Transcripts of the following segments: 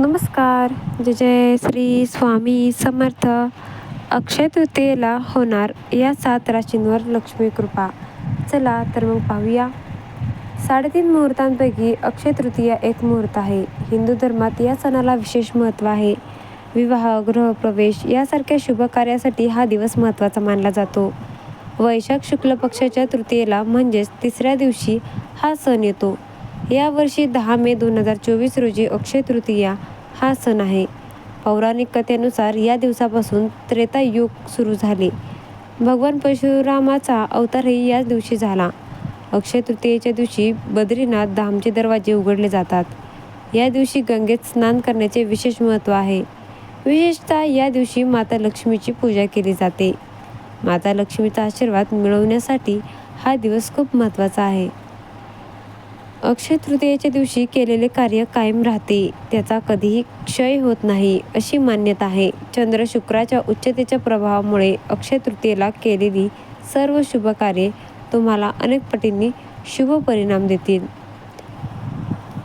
नमस्कार. जय जय श्री स्वामी समर्थ. अक्षय तृतीयेला होणार या सात राशींवर लक्ष्मी कृपा. चला तर मग पाहूया. साडेतीन मुहूर्तांपैकी अक्षय तृतीया एक मुहूर्त आहे. हिंदू धर्मात या सणाला विशेष महत्त्व आहे. विवाह गृहप्रवेश यासारख्या शुभ कार्यासाठी हा दिवस महत्त्वाचा मानला जातो. वैशाख शुक्ल पक्षाच्या तृतीयेला म्हणजेच तिसऱ्या दिवशी हा सण येतो. यावर्षी दहा मे दोन हजार चोवीस रोजी अक्षय तृतीया हा सण आहे. पौराणिक कथेनुसार या दिवसापासून त्रेतायुग सुरू झाले. भगवान परशुरामाचा अवतारही याच दिवशी झाला. अक्षय तृतीयेच्या दिवशी बद्रीनाथ धामचे दरवाजे उघडले जातात. या दिवशी गंगेत स्नान करण्याचे विशेष महत्त्व आहे. विशेषतः या दिवशी माता लक्ष्मीची पूजा केली जाते. माता लक्ष्मीचा आशीर्वाद मिळवण्यासाठी हा दिवस खूप महत्त्वाचा आहे. अक्षय तृतीयेच्या दिवशी केलेले कार्य कायम राहते. त्याचा कधीही क्षय होत नाही अशी मान्यता आहे. चंद्र शुक्राच्या उच्चतेच्या प्रभावामुळे अक्षय तृतीयेला केलेली सर्व शुभ कार्ये तुम्हाला अनेक पटींनी शुभ परिणाम देतील.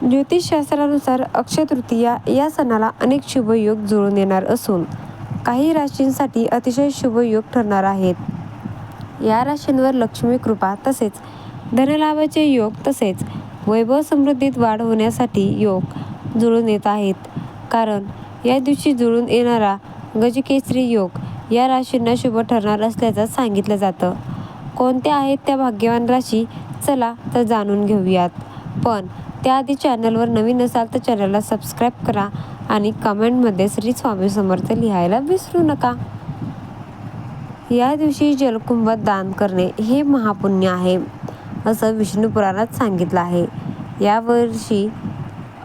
ज्योतिषशास्त्रानुसार अक्षय तृतीया या सणाला अनेक शुभयोग जुळून येणार असून काही राशींसाठी अतिशय शुभयोग ठरणार आहेत. या राशींवर लक्ष्मी कृपा तसेच धनलाभाचे योग तसेच वैभव समृद्धीत वाढ होण्यासाठी योग जुळून येत आहेत. कारण या दिवशी जुळून येणारा गजकेसरी योग या राशींना शुभ ठरणार असल्याचं सांगितलं जातं. कोणत्या आहेत त्या भाग्यवान राशी? चला तर जाणून घेऊयात. पण त्याआधी चॅनलवर नवीन असाल तर चॅनलला सबस्क्राईब करा आणि कमेंटमध्ये श्री स्वामी समर्थ लिहायला विसरू नका. या दिवशी जलकुंभात दान करणे हे महापुण्य आहे. असं विष्णू पुराणात सांगितलं आहे. यावर्षी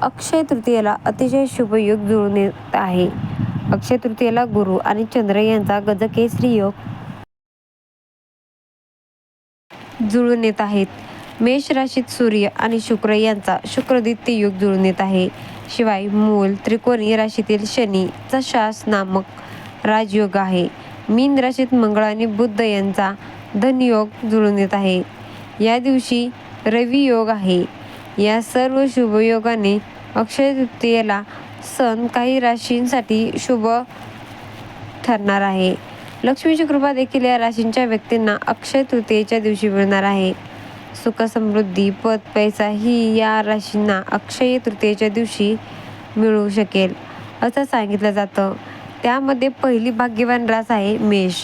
अक्षय तृतीयेला अतिशय शुभयोग जुळून येत आहे. अक्षय तृतीयेला गुरु आणि चंद्र यांचा गजकेसरी योग जुळून येत आहेत मेष राशीत सूर्य आणि शुक्र यांचा शुक्रदित्य योग जुळून येत आहे. शिवाय मूल त्रिकोणी राशीतील शनीचा शास नामक राजयोग आहे. मीन राशीत मंगळ आणि बुद्ध यांचा धनयोग जुळून येत आहे. या दिवशी रवी योग आहे. या सर्व शुभयोगाने अक्षय तृतीयेला सण काही राशींसाठी शुभ ठरणार आहे. लक्ष्मीची कृपा देखील या राशींच्या व्यक्तींना अक्षय तृतीयेच्या दिवशी मिळणार आहे. सुख समृद्धी पद पैसा ही या राशींना अक्षय तृतीयेच्या दिवशी मिळू शकेल असं सांगितलं जातं. त्यामध्ये पहिली भाग्यवान रास आहे मेष.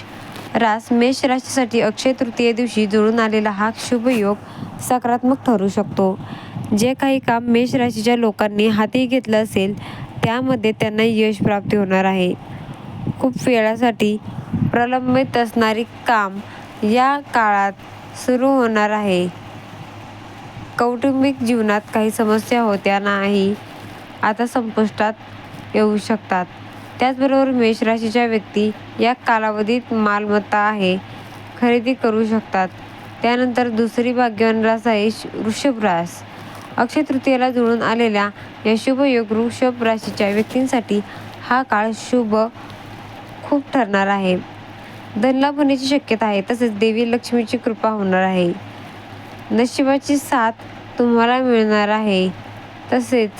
रास मेष राशीसाठी अक्षय तृतीये दिवशी जुळून आलेला हा शुभ योग सकारात्मक ठरू शकतो. जे काही काम मेष राशीच्या लोकांनी हाती घेतलं असेल त्यामध्ये त्यांना यश प्राप्ती होणार आहे. खूप वेळासाठी प्रलंबित असणारी काम या काळात सुरू होणार आहे. कौटुंबिक जीवनात काही समस्या होत्या नाही आता संपुष्टात येऊ शकतात. त्याचबरोबर मेष राशीच्या व्यक्ती या कालावधीत मालमत्ता आहे. खरेदी करू शकतात. त्यानंतर दुसरी भाग्यवान रास आहे वृषभ रास. अक्षय तृतीयेला जुळून आलेल्या या शुभयोग वृषभ राशीच्या व्यक्तींसाठी हा काळ शुभ खूप ठरणार आहे. धनलाभ होण्याची शक्यता आहे तसेच देवी लक्ष्मीची कृपा होणार आहे. नशिबाची साथ तुम्हाला मिळणार आहे. तसेच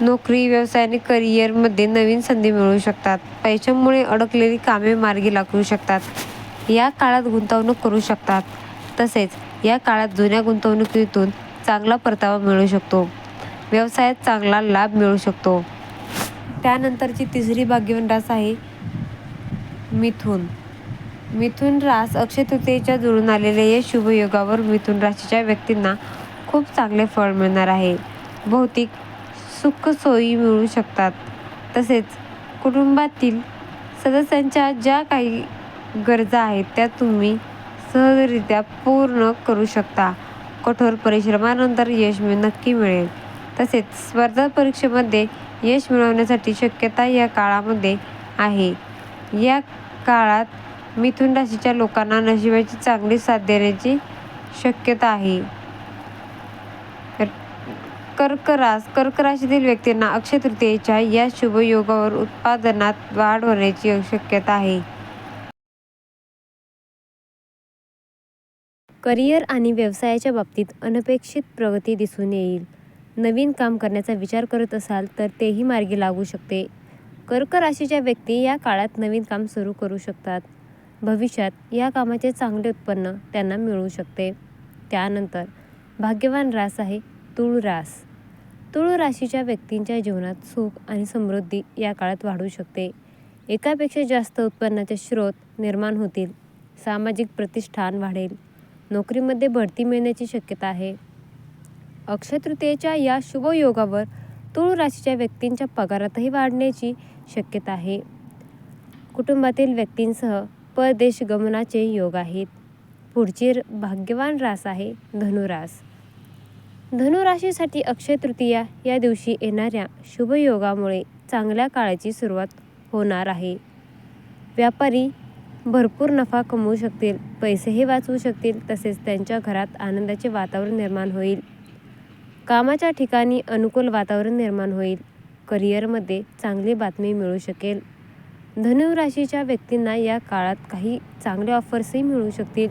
नोकरी व्यवसाय आणि करिअरमध्ये नवीन संधी मिळू शकतात. पैशांमुळे अडकलेली कामे मार्गी लागू शकतात. या काळात गुंतवणूक करू शकतात. तसेच या काळात जुन्या गुंतवणुकीतून चांगला परतावा मिळू शकतो. व्यवसायात चांगला लाभ मिळू शकतो. त्यानंतरची तिसरी भाग्यवान रास आहे मिथुन. मिथुन रास अक्षय तृतीयेच्या जुळून आलेल्या या शुभयोगावर मिथुन राशीच्या व्यक्तींना खूप चांगले फळ मिळणार आहे. भौतिक सुख सोयी मिळू शकतात. तसेच कुटुंबातील सदस्यांच्या ज्या काही गरजा आहेत त्या तुम्ही सहजरित्या पूर्ण करू शकता. कठोर परिश्रमानंतर यश नक्की मिळेल. तसेच स्पर्धा परीक्षेमध्ये यश मिळवण्यासाठी शक्यता या काळामध्ये आहे. या काळात मिथुन राशीच्या लोकांना नशिबाची चांगली साथ देण्याची शक्यता आहे. कर्करास कर्क राशीतील व्यक्तींना अक्षय तृतीयेच्या या शुभयोगावर उत्पादनात वाढ होण्याची शक्यता आहे. करिअर आणि व्यवसायाच्या बाबतीत अनपेक्षित प्रगती दिसून येईल. नवीन काम करण्याचा विचार करत असाल तर तेही मार्गी लागू शकते. कर्क राशीच्या व्यक्ती या काळात नवीन काम सुरू करू शकतात. भविष्यात या कामाचे चांगले उत्पन्न त्यांना मिळू शकते. त्यानंतर भाग्यवान रास आहे तुळ रास तुळ राशीच्या व्यक्तींच्या जीवनात सुख आणि समृद्धी या काळात वाढू शकते. एकापेक्षा जास्त उत्पन्नाचे स्रोत निर्माण होतील. सामाजिक प्रतिष्ठान वाढेल. नोकरीमध्ये बढती मिळण्याची शक्यता आहे. अक्षय तृतीयेच्या या शुभयोगावर तुळ राशीच्या व्यक्तींच्या पगारातही वाढण्याची शक्यता आहे. कुटुंबातील व्यक्तींसह परदेश गमनाचे योग आहेत. पुढची भाग्यवान रास आहे धनुरास. धनुराशीसाठी अक्षय तृतीया या दिवशी येणाऱ्या शुभयोगामुळे चांगल्या काळाची सुरुवात होणार आहे. व्यापारी भरपूर नफा कमवू शकतील पैसेही वाचवू शकतील तसेच त्यांच्या घरात आनंदाचे वातावरण निर्माण होईल. कामाच्या ठिकाणी अनुकूल वातावरण निर्माण होईल. करिअरमध्ये चांगली बातमी मिळू शकेल. धनु राशीच्या व्यक्तींना या काळात काही चांगले ऑफर्सही मिळू शकतील.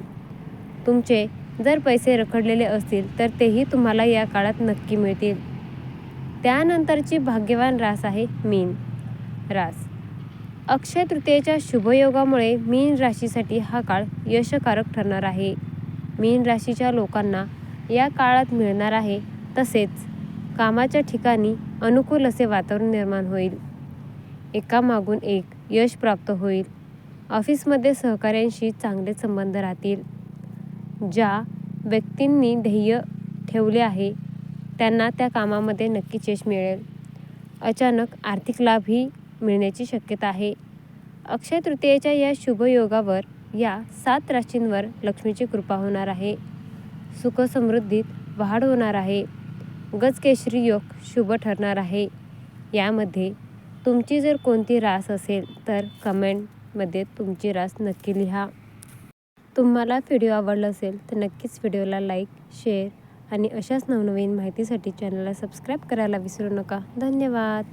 तुमचे जर पैसे रखडलेले असतील तर तेही तुम्हाला या काळात नक्की मिळतील. त्यानंतरची भाग्यवान रास आहे मीन रास. अक्षय तृतीयेच्या शुभयोगामुळे मीन राशीसाठी हा काळ यशकारक ठरणार आहे. मीन राशीच्या लोकांना या काळात मिळणार आहे तसेच कामाच्या ठिकाणी अनुकूल असे वातावरण निर्माण होईल. एकामागून एक यश प्राप्त होईल. ऑफिसमध्ये सहकाऱ्यांशी चांगले संबंध राहतील. ज्या व्यक्तींनी ध्येय ठेवले आहे त्यांना त्या कामामध्ये नक्कीच यश मिळेल. अचानक आर्थिक लाभही मिळण्याची शक्यता आहे. अक्षय तृतीयेच्या या शुभयोगावर या सात राशींवर लक्ष्मीची कृपा होणार आहे. सुख समृद्धीत वाढ होणार आहे. गजकेशरी योग शुभ ठरणार आहे. यामध्ये तुमची जर कोणती रास असेल तर कमेंटमध्ये तुमची रास नक्की लिहा. तुम्हाला व्हिडिओ आवडला असेल तर नक्कीच व्हिडिओला लाईक शेअर आणि अशाच नवनवीन माहितीसाठी चॅनलला सबस्क्राईब करायला विसरू नका. धन्यवाद.